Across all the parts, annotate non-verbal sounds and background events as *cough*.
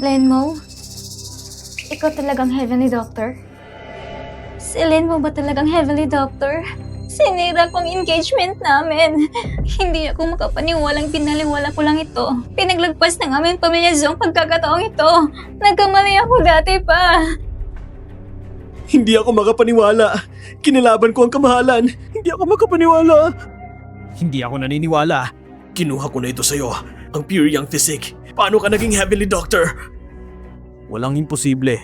Lenmo? Ikaw talagang heavenly doctor? Si Lenmo ba talagang heavenly doctor? Sinira kong engagement namin. *laughs* Hindi ako makapaniwalang pinaliwala ko lang ito. Pinaglagpas ng aming pamilya Zong pagkakataong ito. Nagkamali ako dati pa. Hindi ako makapaniwala. Kinilaban ko ang kamahalan. Hindi ako makapaniwala. Hindi ako naniniwala. Kinuha ko na ito sa'yo. Ang pure young physique. Paano ka naging heavenly doctor? Walang imposible.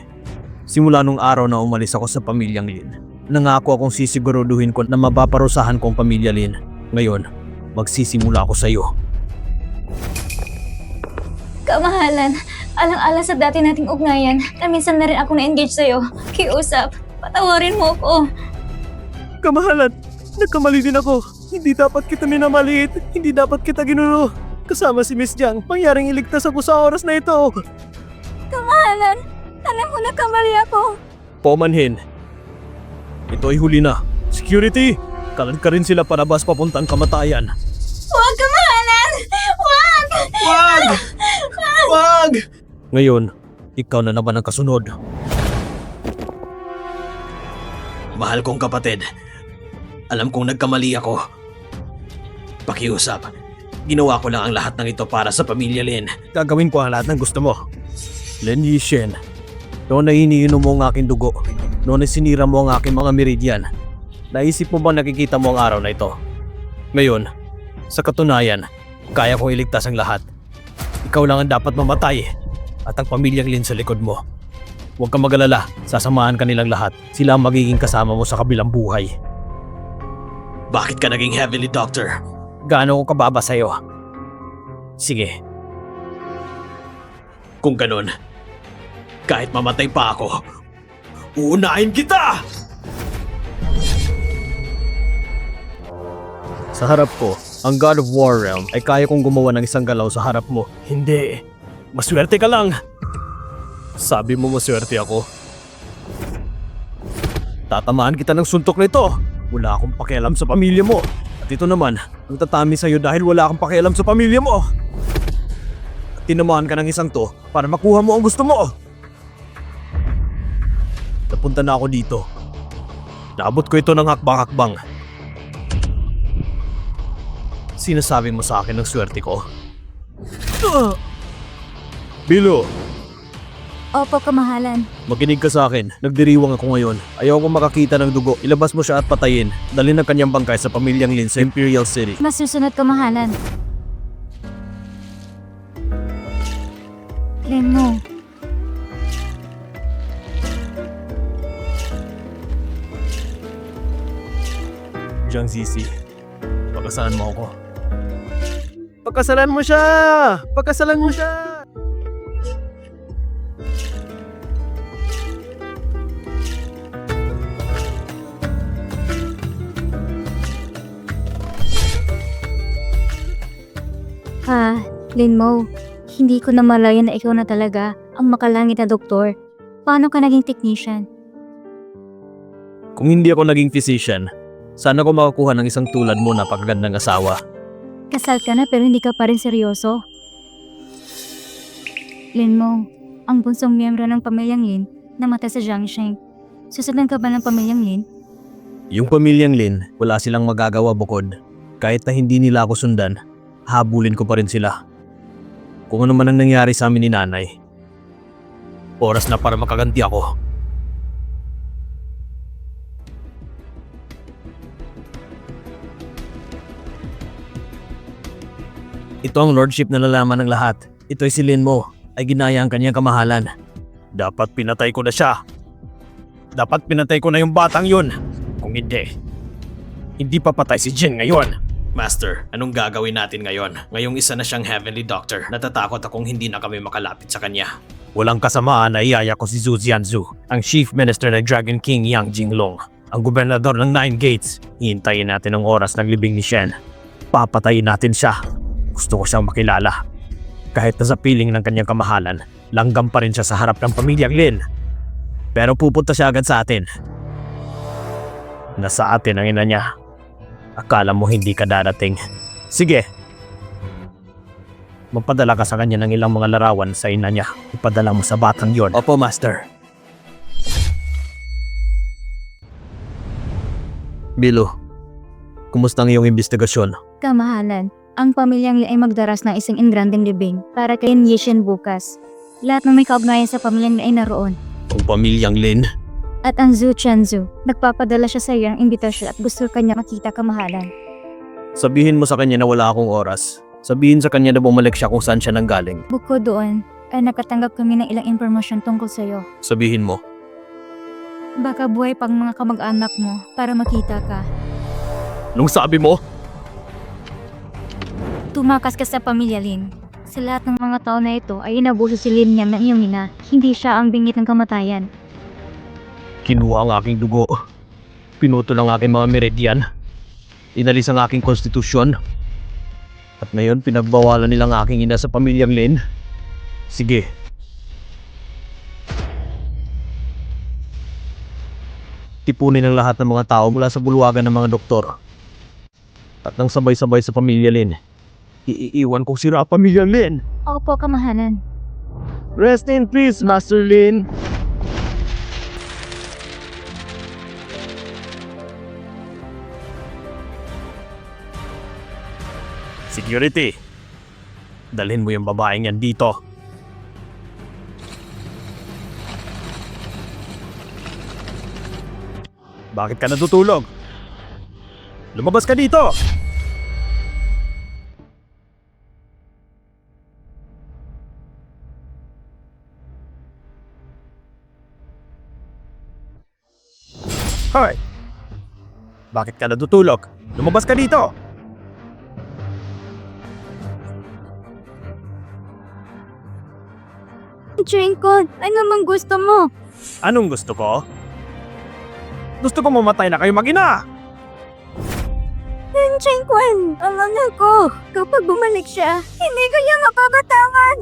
Simula nung araw na umalis ako sa pamilyang Lin, nangako akong sisiguruduhin ko na mapaparusahan kong pamilya Lin. Ngayon, magsisimula ako sa iyo. Kamahalan, alang-alang sa dati nating ugnayan na minsan na rin ako na-engage sa'yo. Kiusap, patawarin mo ko. Kamahalan, nagkamali din ako. Hindi dapat kita minamaliit. Hindi dapat kita ginulo. Kasama si Miss Jiang, mangyaring iligtas ako sa oras na ito. Kamahalan, alam mo na kamali ako. Pomanhin. Ito ay huli na. Security! Kalad ka rin sila parabas papuntang kamatayan. Huwag kamahalan! Huwag! Wag! Wag! Ngayon, ikaw na naman ang kasunod. Mahal kong kapatid, alam kong nagkamali ako. Pakiusap, ginawa ko lang ang lahat ng ito para sa pamilya Lin. Gagawin ko ang lahat ng gusto mo. Lin Yishen, noon na iniinom mo ang aking dugo, noon na sinira mo ang aking mga meridian, naisip mo bang nakikita mo ang araw na ito? Ngayon, sa katunayan, kaya kong iligtas ang lahat. Ikaw lang ang dapat mamatay at ang pamilyang Lin sa likod mo. Huwag kang magalala, sasamahan ka nilang lahat. Sila ang magiging kasama mo sa kabilang buhay. Bakit ka naging heavenly doctor? Gaano ko kababa sa'yo? Sige. Kung ganun, kahit mamatay pa ako, uunahin kita! Sa harap ko, ang God of War Realm ay kaya kong gumawa ng isang galaw sa harap mo. Hindi. Maswerte ka lang. Sabi mo maswerte ako. Tatamaan kita ng suntok nito. Wala akong pakialam sa pamilya mo. At ito naman, ang tatami sa'yo dahil wala akong pakialam sa pamilya mo. At tinamaan ka ng isang to para makuha mo ang gusto mo. Napunta na ako dito. Naabot ko ito ng hakbang-hakbang. Sinasabi mo sa akin ng swerte ko? Ah! Bilo, Opo, kamahalan. Makinig ka sa akin. Nagdiriwang ako ngayon. Ayaw ko makakita ng dugo. Ilabas mo siya at patayin. Dalhin ang kanyang bangkay sa pamilyang Lin sa Imperial City. Masusunod, kamahalan. Lenmo, Jiang Zizi, pagkasalan mo ako. Pagkasalan mo siya! Pagkasalan mo siya! Ah, Linmo, hindi ko na malaya na ikaw na talaga ang makalangit na doktor. Paano ka naging technician? Kung hindi ako naging physician, sana ko makakuha ng isang tulad mo na pagagandang asawa. Kasal ka na pero hindi ka pa rin seryoso. Linmo, ang bunsong miyembro ng pamilyang Lin namatay sa Jiangsheng. Susundan ka ba ng pamilyang Lin? Yung pamilyang Lin, wala silang magagawa bukod. Kahit na hindi nila ako sundan, habulin ko pa rin sila. Kung ano man ang nangyari sa amin ni nanay. Oras na para makaganti ako. Ito ang lordship na lalaman ng lahat. Ito'y si Lin mo, ay ginaya ang kanyang kamahalan. Dapat pinatay ko na siya. Dapat pinatay ko na yung batang yun. Kung hindi, hindi pa patay si Jin ngayon. Master, anong gagawin natin ngayon? Ngayong isa na siyang heavenly doctor, natatakot akong hindi na kami makalapit sa kanya. Walang kasamaan na iyaya ko si Zhu Jianzu, ang Chief Minister ng Dragon King Yang Jinglong, ang gobernador ng Nine Gates. Hihintayin natin ang oras ng libing ni Shen. Papatayin natin siya. Gusto ko siyang makilala. Kahit na sa piling ng kanyang kamahalan, langgam pa rin siya sa harap ng pamilyang Lin. Pero pupunta siya agad sa atin. Nasa atin ang ina niya. Akala mo hindi ka darating. Sige. Magpadala ka sa kanya ng ilang mga larawan sa ina niya. Ipadala mo sa batang yon. Opo, Master. Bilo, kumusta ang iyong investigasyon? Kamahalan, ang pamilyang ay magdaras ng isang ingranding libing para kay Yishin bukas. Lahat ng may kaugnayan sa pamilyang ay naroon. Ang pamilyang Lin? At ang Zhu Chenzu, nagpapadala siya sa iyo ng imbitasyon at gusto kanya makita kamahalan. Sabihin mo sa kanya na wala akong oras. Sabihin sa kanya na bumalik siya kung saan siya nanggaling. Bukod doon, ay nakatanggap kami ng ilang impormasyon tungkol sa iyo. Sabihin mo. Baka buhay pang mga kamag-anak mo para makita ka. Nung sabi mo? Tumakas ka sa pamilya Lin. Sa lahat ng mga tao na ito ay inabuso si Lin niya ng iyong ina. Hindi siya ang bingit ng kamatayan. Kinuha ang aking dugo. Pinutol ang aking mga meridian. Inalis ang aking konstitusyon. At ngayon pinagbawalan nilang aking ina sa pamilyang Lin. Sige. Tipunin ang lahat ng mga tao mula sa bulwagan ng mga doktor. At nang sabay-sabay sa pamilya Lin, iiiwan kong sira ang pamilya Lin. Opo, kamahalan. Rest in peace, Master Lin. Security. Dalhin mo yung babaeng yan dito. Bakit ka natutulog? Lumabas ka dito! Hoy! Bakit ka natutulog? Lumabas ka dito! Chinkon, ano mang gusto mo? Anong gusto ko? Gusto ko mamatay na kayo mag-ina! Chinkon, ang anak ko. Kapag bumalik siya, hindi ko niya mapapatawad.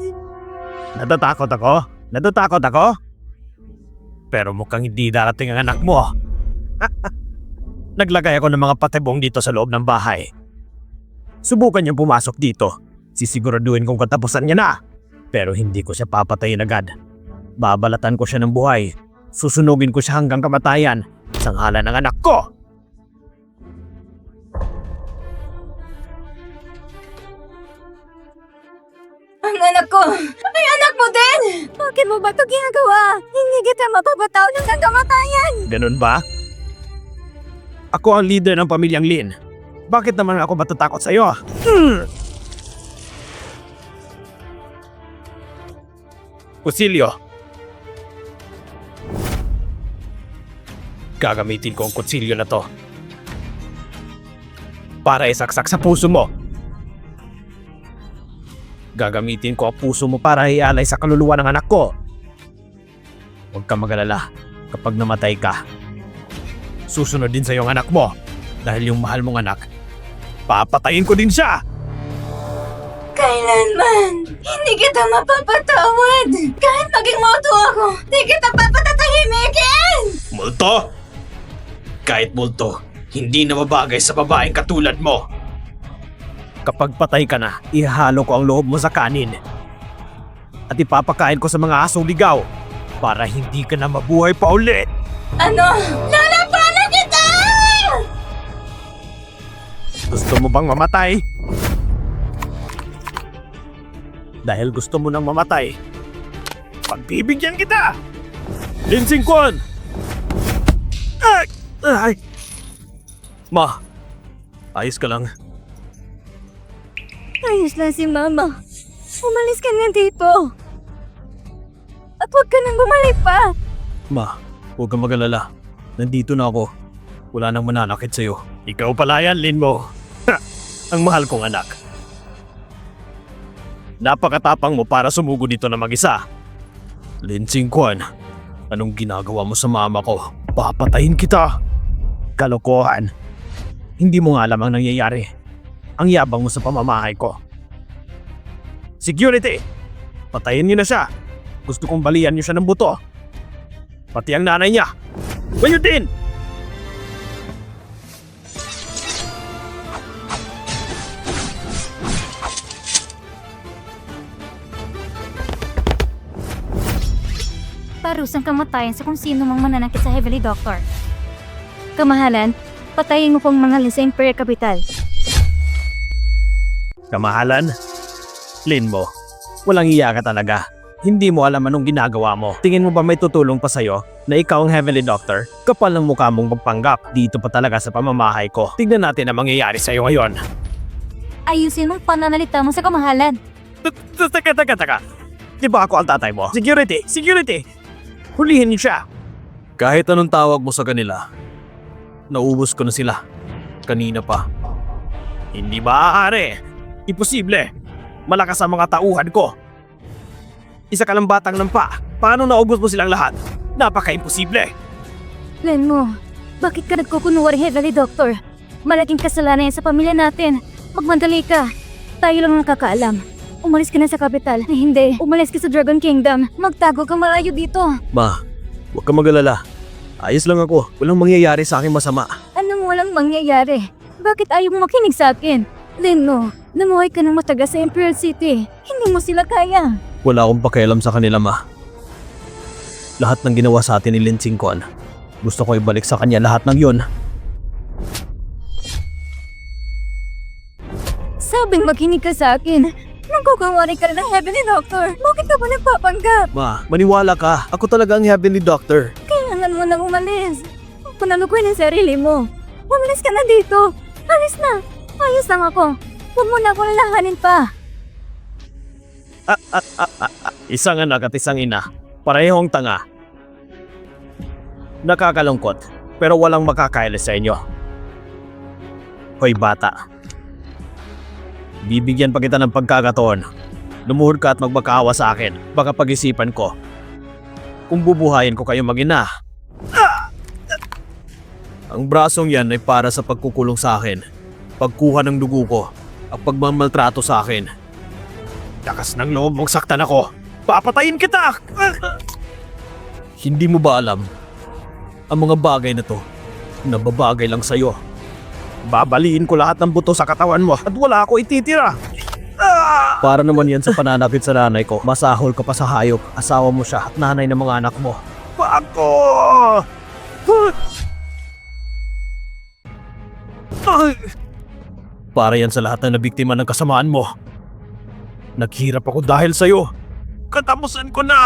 Natatakot ako? Natatakot ako? Pero mukhang hindi darating ang anak mo. *laughs* Naglagay ako ng mga patibong dito sa loob ng bahay. Subukan niyang pumasok dito. Sisiguraduhin kong katapusan niya na. Pero hindi ko siya papatayin agad. Babalatan ko siya ng buhay. Susunugin ko siya hanggang kamatayan. Sa ngalan ng anak ko! Ang anak ko! Ay, anak mo din! Bakit mo ba ito ginagawa? Hindi kita mapapatawad hanggang kamatayan! Ganun ba? Ako ang leader ng pamilyang Lin. Bakit naman ako matatakot sa'yo? Hmm. Kusilyo. Gagamitin ko ang kutsilyo na to. Para isaksak sa puso mo. Gagamitin ko ang puso mo para ialay sa kaluluwa ng anak ko. Huwag ka magalala kapag namatay ka. Susunod din sa iyong anak mo dahil yung mahal mong anak, papatayin ko din siya! Kailanman, hindi kita mapapatawad! Kahit maging moto ako, hindi kita papatatahimikin! Multo? Kahit multo, hindi na mabagay sa babaeng katulad mo. Kapag patay ka na, ihalo ko ang loob mo sa kanin. At ipapakain ko sa mga asong ligaw para hindi ka na mabuhay pa ulit. Ano? Lalabanan kita! Gusto mo bang mamatay? Dahil gusto mo nang mamatay, pagbibigyan kita! Linsing Kwan! Ay! Ay! Ma, ayos ka lang. Ayos lang si Mama. Umalis ka na dito. At huwag ka nang bumalik pa. Ma, huwag kang magalala. Nandito na ako. Wala nang mananakit sa'yo. Ikaw pala yan, Lin mo. *laughs* Ang mahal kong anak. Napakatapang mo para sumugo dito na mag-isa. Lin Kwan, anong ginagawa mo sa mama ko? Papatayin kita. Kalokohan. Hindi mo nga alam ang nangyayari. Ang yabang mo sa pamamahay ko. Security! Patayin niyo na siya. Gusto kong balian niyo siya ng buto. Pati ang nanay niya. Kayo din! Parusang kamatayan sa kung sino mang mananakit sa Heavenly Doctor. Kamahalan, patayin mo pong mga lasing per capital. Kamahalan? Lin mo, walang iya ka talaga. Hindi mo alam anong ginagawa mo. Tingin mo ba may tutulong pa sa'yo na ikaw ang Heavenly Doctor? Kapal ng mukha mong magpanggap. Dito pa talaga sa pamamahay ko. Tignan natin ang mangyayari sa'yo ngayon. Ayusin mong pananalita mo sa kamahalan. T- t- Teka, teka, teka. Di ba ako ang tatay mo? Security! Security! Hulihin niyo siya! Kahit anong tawag mo sa kanila, naubos ko na sila. Kanina pa. Hindi maaari. Imposible. Malakas ang mga tauhan ko. Isa ka lang batang lampa. Paano naubos mo silang lahat? Napaka-imposible. Len mo, bakit ka nagkukunwari Heavenly Doctor? Malaking kasalanan yan sa pamilya natin. Magmandali ka. Tayo lang ang nakakaalam. Umalis ka na sa kapital. Eh, hindi, umalis ka sa Dragon Kingdom. Magtago ka malayo dito. Ma, huwag ka mag-alala. Ayos lang ako. Walang mangyayari sa akin masama. Anong walang mangyayari? Bakit ayaw mo makinig sa akin? Leno, namuhay ka ng matagal sa Imperial City. Hindi mo sila kaya. Wala akong pakialam sa kanila, ma. Lahat ng ginawa sa atin ni Lin Singkon, gusto ko ibalik sa kanya lahat ng yun. Sabing makinig ka sa akin. Nagkukunwari ka rin ng Heavenly Doctor. Bakit ka ba nagpapanggap? Ma, maniwala ka. Ako talaga ang heavenly doctor. Kailangan mo nang umalis. Panalukuin ang sarili mo. Umalis ka na dito. Alis na. Ayos lang ako. Huwag mo na akong lalahanin pa. Isang anak at isang ina. Parehong tanga. Nakakalungkot, pero walang makakailis sa inyo. Hoy bata. Bibigyan pa kita ng pagkakataon. Lumuhod ka at magmakaawa sa akin. Baka pag-isipan ko. Kung bubuhayin ko kayo mag-ina. Ah! Ang brasong yan ay para sa pagkukulong sa akin. Pagkuha ng dugo ko. At pagmamaltrato sa akin. Lakas ng loob mong saktan ako. Papatayin kita! Hindi mo ba alam? Ang mga bagay na to, nababagay lang sa'yo. Babaliin ko lahat ng buto sa katawan mo at wala ako ititira. Ah! Para naman yan sa pananakit sa nanay ko. Masahol ka pa sa hayop. Asawa mo siya at nanay ng mga anak mo. Pako! Para yan sa lahat na nabiktima ng kasamaan mo. Naghirap ako dahil sa'yo. Katapusan ko na.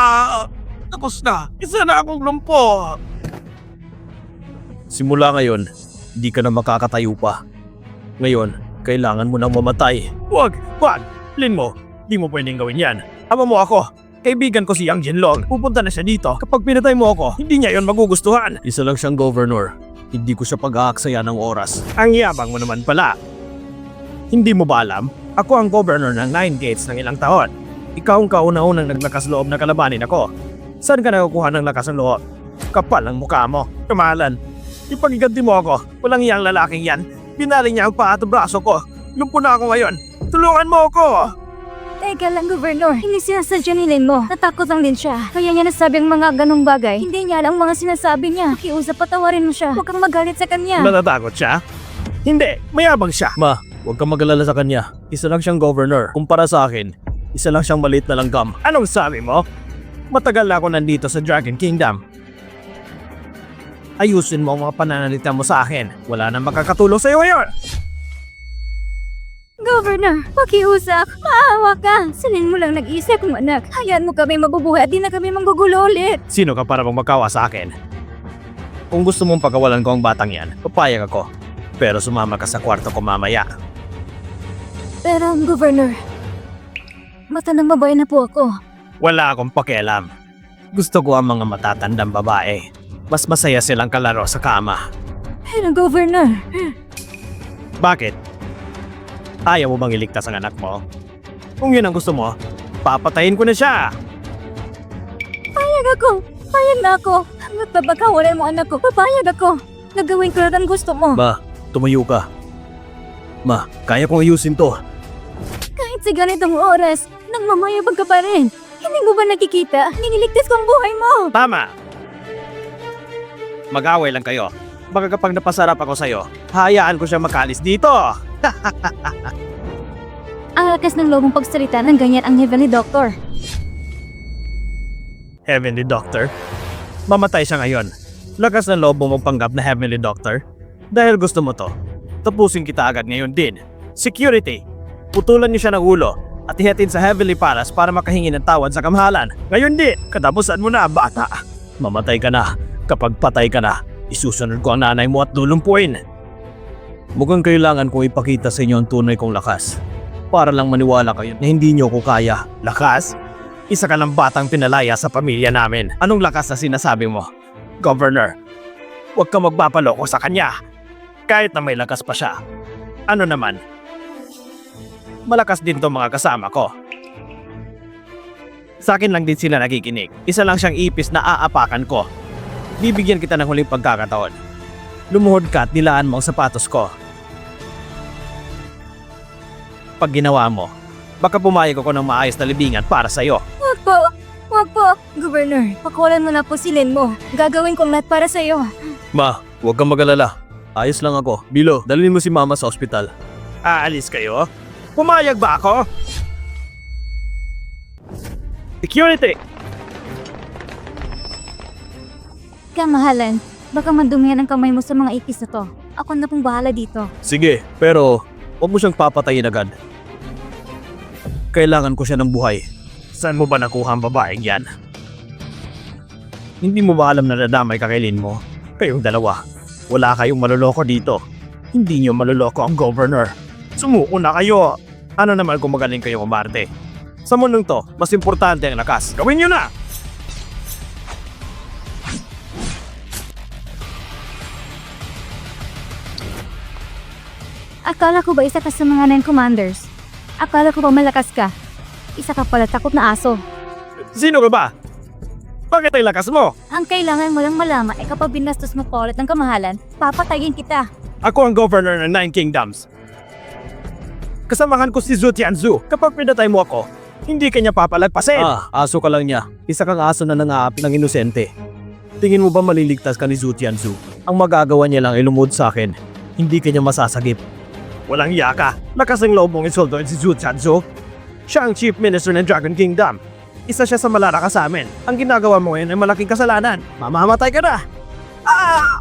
Tapos na. Isa na akong lumpo. Simula ngayon, di ka na makakatayo pa. Ngayon, kailangan mo nang mamatay. Wag! Wag! Lin mo, di mo pwedeng gawin yan. Ama mo ako. Kaibigan ko si Yang Jinlong. Pupunta na siya dito. Kapag pinatay mo ako, hindi niya yon magugustuhan. Isa lang siyang governor. Hindi ko siya pag-aaksaya ng oras. Ang yabang mo naman pala. Hindi mo ba alam? Ako ang governor ng Nine Gates ng ilang taon. Ikaw ang kauna-unang naglakas loob na kalabanin ako. Saan ka nakukuha ng lakas ng loob? Kapal ang mukha mo. Kamalan. Ipagiganti mo ako. Walang iyang lalaking yan. Binali niya ang paa at braso ko. Lumpo na ako ngayon. Tulungan mo ako! Teka lang, Governor. Hindi sinasadya ni Lin mo. Natakot lang din siya. Kaya niya nasabi ang mga ganong bagay. Hindi niya alam ang mga sinasabi niya. Pakiusap, patawarin mo siya. Huwag kang magalit sa kanya. Natatakot siya? Hindi, mayabang siya. Ma, huwag kang mag-alala sa kanya. Isa lang siyang governor. Kumpara sa akin, isa lang siyang maliit na langgam. Anong sabi mo? Matagal na ako nandito sa Dragon Kingdom. Ayusin mo ang mga pananalita mo sa akin. Wala nang makakatulong sa'yo ngayon. Governor, pakiusap. Maawa ka. Salin mo lang nag-isip kong anak. Hayaan mo kami mabubuhay at di na kami manggugulo ulit. Sino ka para magmakawa sa akin? Kung gusto mong pagawalan ko ang batang yan, papayag ako. Pero sumama ka sa kwarto ko mamaya. Pero, Governor, mata ng babae na po ako. Wala akong pakialam. Gusto ko ang mga matatandang babae. Mas masaya silang kalaro sa kama. Pero, Governor, Bakit? Ayaw mo bang iligtas ang anak mo? Kung yun ang gusto mo, papatayin ko na siya! payag ako. Payag na ako. Hanggat babakawalan mo anak ko, papayag ako. Nagawin ko lahat ang gusto mo. Ma, tumayo ka. Ma, kaya kong ayusin to. Kahit sa ganitong oras, nang mamayabag ka pa rin. Hindi mo ba nakikita? Niniligtas ko ang buhay mo. Tama! Mag-away lang kayo. Baka kapag napasarap ako sa'yo, hayaan ko siya makalis dito! *laughs* Ang lakas ng loob mong pagsalita ng ganyan ang Heavenly Doctor. Heavenly Doctor? Mamatay siya ngayon. Lakas ng loob mo magpanggap na Heavenly Doctor? Dahil gusto mo to, tapusin kita agad ngayon din. Security! Putulan niyo siya ng ulo at ihatid sa Heavenly Palace para makahingi ng tawad sa kamahalan. Ngayon din, katapusan mo na, bata. Mamatay ka na. Kapag patay ka na, isusunod ko ang nanay mo at lulumpuin. Mukhang kailangan kong ipakita sa inyo ang tunay kong lakas. Para lang maniwala kayo na hindi niyo ko kaya. Lakas? Isa ka lang batang pinalaya sa pamilya namin. Anong lakas na sinasabi mo? Governor, huwag ka magpapaloko sa kanya. Kahit na may lakas pa siya. Ano naman? Malakas din to mga kasama ko. Sa akin lang din sila nakikinig. Isa lang siyang ipis na aapakan ko. Bibigyan kita ng huling pagkakataon. Lumuhod ka at nilaan mo ang sapatos ko. Pag ginawa mo, baka pumayag ako ng maayos na libingan para sa'yo. Wag po! Wag po! Governor, pakulan mo na po si Lin mo. Gagawin kong lahat para sa'yo. Ma, huwag kang mag-alala. Ayos lang ako. Bilo, dalhin mo si mama sa ospital. Aalis kayo? Pumayag ba ako? Security! Kamahalan, baka madumihan ang kamay mo sa mga ipis na to. Ako na pong bahala dito. Sige, pero huwag mo siyang papatayin agad. Kailangan ko siya ng buhay. Saan mo ba nakuha ang babaeng yan? Hindi mo ba alam na nadamay ka kay Lin mo? Kayong dalawa. Wala kayong maloloko dito. Hindi niyo maloloko ang governor. Sumuko na kayo. Ano naman kung magaling kayo umarte? Sa mundong to, mas importante ang lakas. Gawin niyo na! Akala ko ba isa ka sa mga nine commanders? Akala ko ba malakas ka? Isa ka pala takot na aso. Sino ka ba? Bakit ang lakas mo? Ang kailangan mo lang malaman ay kapag binastos mo pa ulit ng kamahalan, papatayin kita. Ako ang governor ng Nine Kingdoms. Kasamahan ko si Zhu Tianzu. Kapag pinatay mo ako, hindi kanya papalagpasin. Ah, aso ka lang niya. Isa kang aso na nangaapi ng inosente. Tingin mo ba maliligtas ka ni Zhu Tianzu? Ang magagawa niya lang ay lumod sa akin. Hindi kanya masasagip. Walang yaka. Lakas ang loob mong insultoin si Zhu Tianzu. Siya ang Chief Minister ng Dragon Kingdom. Isa siya sa malalakas sa amin. Ang ginagawa mo ngayon ay malaking kasalanan. Mamamatay ka na. Ah!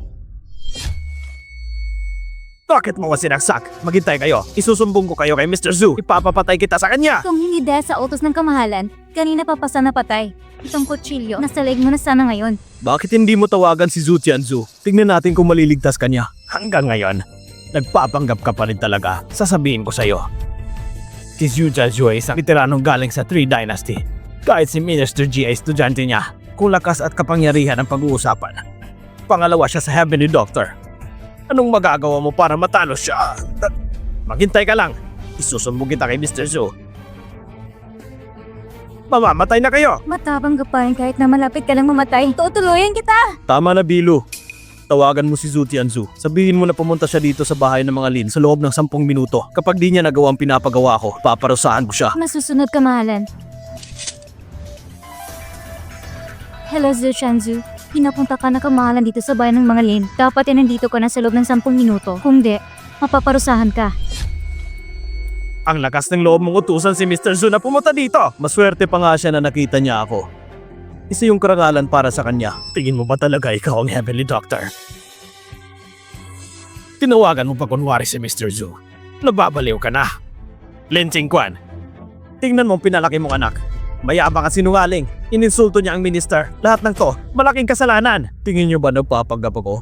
Bakit mo ko sinaksak? Maghintay kayo. Isusumbong ko kayo kay Mr. Zhu. Ipapapatay kita sa kanya. Kung hindi dahil sa utos ng kamahalan, kanina pa pasa na patay. Itong kutsilyo, nasa leg mo na sana ngayon. Bakit hindi mo tawagan si Zhu Tianzu? Tingnan natin kung maliligtas ka niya. Hanggang ngayon, nagpapanggap ka pa rin talaga. Sasabihin ko sa'yo. Si Zhu Tianzu ay isang veteranong galing sa Three Dynasty. Kahit si Minister G ay estudyante niya, kung lakas at kapangyarihan ang pag-uusapan. Pangalawa siya sa Heavenly Doctor. Anong magagawa mo para matalo siya? Maghintay ka lang. Isusumbong kita kay Mr. Zhu. Mamamatay na kayo! Matabang gapain kahit na malapit ka lang mamatay. Tutuluyan kita! Tama na, Bilo. Tawagan mo si Zhu Tianzu. Sabihin mo na pumunta siya dito sa bahay ng mga Lin sa loob ng 10 minuto. Kapag di niya nagawa ang pinapagawa ko, paparusahan ko siya. Masusunod kamahalan. Hello, Zhu Shanzu. Pinapunta ka na kamahalan dito sa bayan ng mga Lin. Dapat yan nandito ka na sa loob ng 10 minuto. Kung di, mapaparusahan ka. Ang lakas ng loob mong utusan si Mr. Zhu na pumunta dito. Maswerte pa nga siya na nakita niya ako. Isa yung karangalan para sa kanya. Tingin mo ba talaga ikaw ang Heavenly Doctor? Tinawagan mo pa kunwari si Mr. Zhu. Nababaliw ka na. Lin Qingquan, tingnan mo ang pinalaki mong anak. Mayabang at sinungaling. Ininsulto niya ang minister. Lahat ng to, malaking kasalanan. Tingin niyo ba nagpapanggap ako?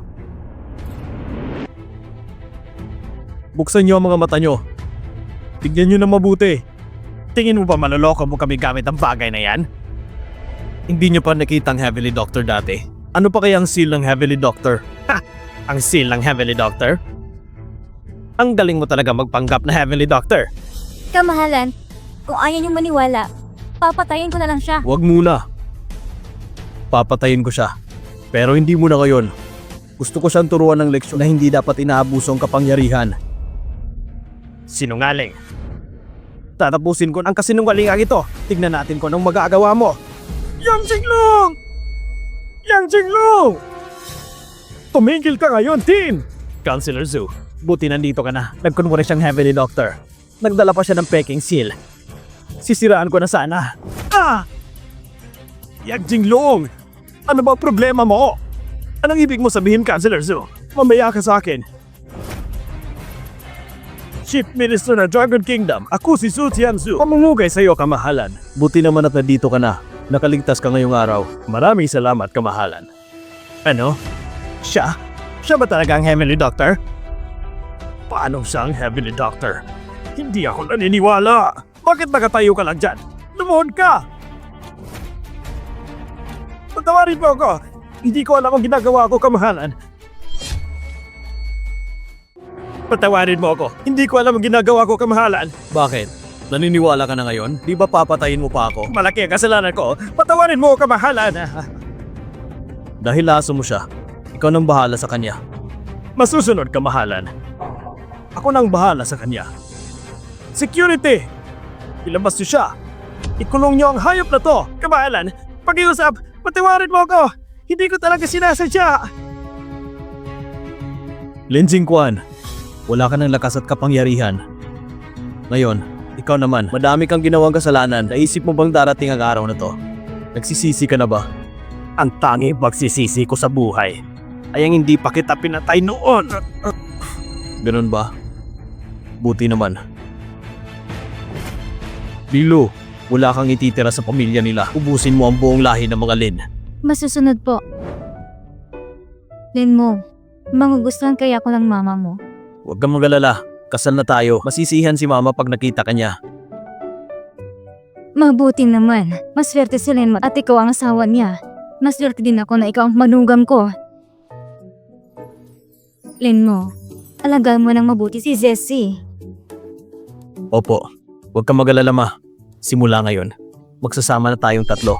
Buksan niyo ang mga mata niyo. Tignan niyo na mabuti. Tingin mo ba maloloko mo kami gamit ang bagay na yan? Hindi niyo pa nakita ang Heavenly Doctor dati. Ano pa kaya ang seal ng Heavenly Doctor? Ha! Ang seal ng Heavenly Doctor? Ang galing mo talaga magpanggap na Heavenly Doctor. Kamahalan, kung ayaw niyong maniwala, papatayin ko na lang siya. Huwag muna. Papatayin ko siya. Pero hindi muna ngayon. Gusto ko siyang turuan ng leksyon na hindi dapat inaabuso ang kapangyarihan. Sinungaling. Tatapusin ko ang kasinungalingan ito. Tignan natin kung anong magagawa mo. Yang Jinglong! Yang Jinglong! Tumigil ka ngayon, Tin! Counselor Zhu, buti nandito ka na. Nagkunwari siyang heavily doctor. Nagdala pa siya ng peking seal. Sisiraan ko na sana. Ah! Yagjing Long! Ano ba problema mo? Anong ibig mo sabihin, Councilor Zu? Mamaya ka sa akin. Chief Minister ng Dragon Kingdom, ako si Su Tianzu. Pamumugay sa iyo, kamahalan. Buti naman at nandito ka na. Nakaligtas ka ngayong araw. Maraming salamat, kamahalan. Ano? Siya? Siya ba talaga ang Heavenly Doctor? Paano siya ang Heavenly Doctor? Hindi ako naniniwala. Bakit nakatayo ka lang dyan? Lumuhod ka! Patawarin mo ako! Hindi ko alam ang ginagawa ko, kamahalan. Patawarin mo ako. Hindi ko alam ang ginagawa ko, kamahalan. Bakit? Naniniwala ka na ngayon? Di ba papatayin mo pa ako? Malaki ang kasalanan ko. Patawarin mo ako, kamahalan. Dahil laso mo siya, ikaw nang bahala sa kanya. Masusunod, kamahalan. Ako nang bahala sa kanya. Security! Ilabas niyo siya. Ikulong niyo ang hayop na to. Kamahalan, pag-iusap, patawarin mo ako. Hindi ko talaga sinasadya. Linjing Kwan, wala ka ng lakas at kapangyarihan. Ngayon, ikaw naman, madami kang ginawang kasalanan. Naisip mo bang darating ang araw na to? Nagsisisi ka na ba? Ang tanging pagsisisi ko sa buhay ay ang hindi pa kita pinatay noon. Ganun ba? Buti naman. Lilo, wala kang ititira sa pamilya nila. Ubusin mo ang buong lahi ng mga Lin. Masusunod po. Lin mo, mangugustuhan kaya ko ng mama mo. Huwag kang magalala. Kasal na tayo. Masisihan si mama pag nakita ka niya. Mabuti naman. Maswerte si mo at ikaw ang asawa niya. Maswerte din ako na ikaw ang manugam ko. Lin mo, alagaan mo ng mabuti si Jessie. Opo. Huwag kang magalala ma. Simula ngayon, magsasama na tayong tatlo.